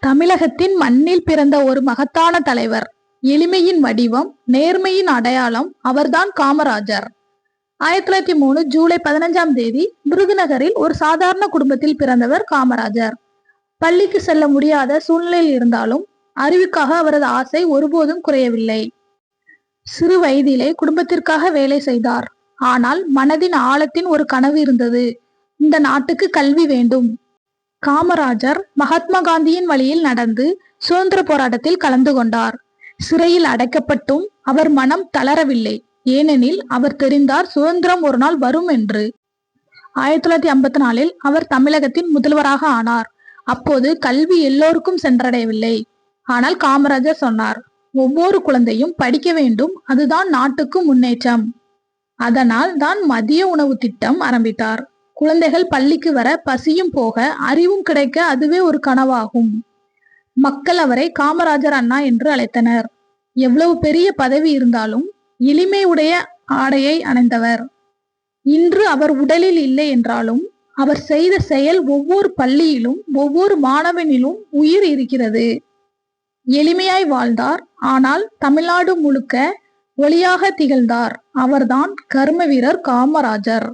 தமிழகத்தின் மண்ணில் பிறந்த ஒரு மகத்தான தலைவர். எளிமையின் வடிவம் நேர்மையின் அடையாளம் அவர்தான் காமராஜர். ஆயிரத்தி தொள்ளாயிரத்தி மூணு ஜூலை பதினஞ்சாம் தேதி விருதுநகரில் ஒரு சாதாரண குடும்பத்தில் பிறந்தவர் காமராஜர். பள்ளிக்கு செல்ல முடியாத சூழ்நிலையில் இருந்தாலும் அறிவுக்காக அவரது ஆசை ஒருபோதும் குறையவில்லை. சிறு வயதிலே குடும்பத்திற்காக வேலை செய்தார். ஆனால் மனதின் ஆழத்தின் ஒரு கனவு இருந்தது. இந்த நாட்டுக்கு கல்வி வேண்டும். காமராஜர் மகாத்மா காந்தியின் வழியில் நடந்து சுதந்திர போராட்டத்தில் கலந்து கொண்டார். சிறையில் அடைக்கப்பட்டும் அவர் மனம் தளரவில்லை. ஏனெனில் அவர் தெரிந்தார் சுதந்திரம் ஒரு நாள் வரும் என்று. ஆயிரத்தி தொள்ளாயிரத்தி ஐம்பத்தி நாலில் அவர் தமிழகத்தின் முதல்வராக ஆனார். அப்போது கல்வி எல்லோருக்கும் சென்றடையவில்லை. ஆனால் காமராஜர் சொன்னார் ஒவ்வொரு குழந்தையும் படிக்க வேண்டும். அதுதான் நாட்டுக்கு முன்னேற்றம். அதனால் தான் மதிய உணவு திட்டம் ஆரம்பித்தார். குழந்தைகள் பள்ளிக்கு வர பசியும் போக அறிவும் கிடைக்க அதுவே ஒரு கனவாகும். மக்கள் அவரை காமராஜர் அண்ணா என்று அழைத்தனர். எவ்வளவு பெரிய பதவி இருந்தாலும் எளிமையுடைய ஆடையை அணைந்தவர். இன்று அவர் உடலில் இல்லை என்றாலும் அவர் செய்த செயல் ஒவ்வொரு பள்ளியிலும் ஒவ்வொரு மாணவனிலும் உயிர் இருக்கிறது. எளிமையாய் வாழ்ந்தார் ஆனால் தமிழ்நாடு முழுக்க ஒளியாக திகழ்ந்தார். அவர்தான் கர்ம வீரர் காமராஜர்.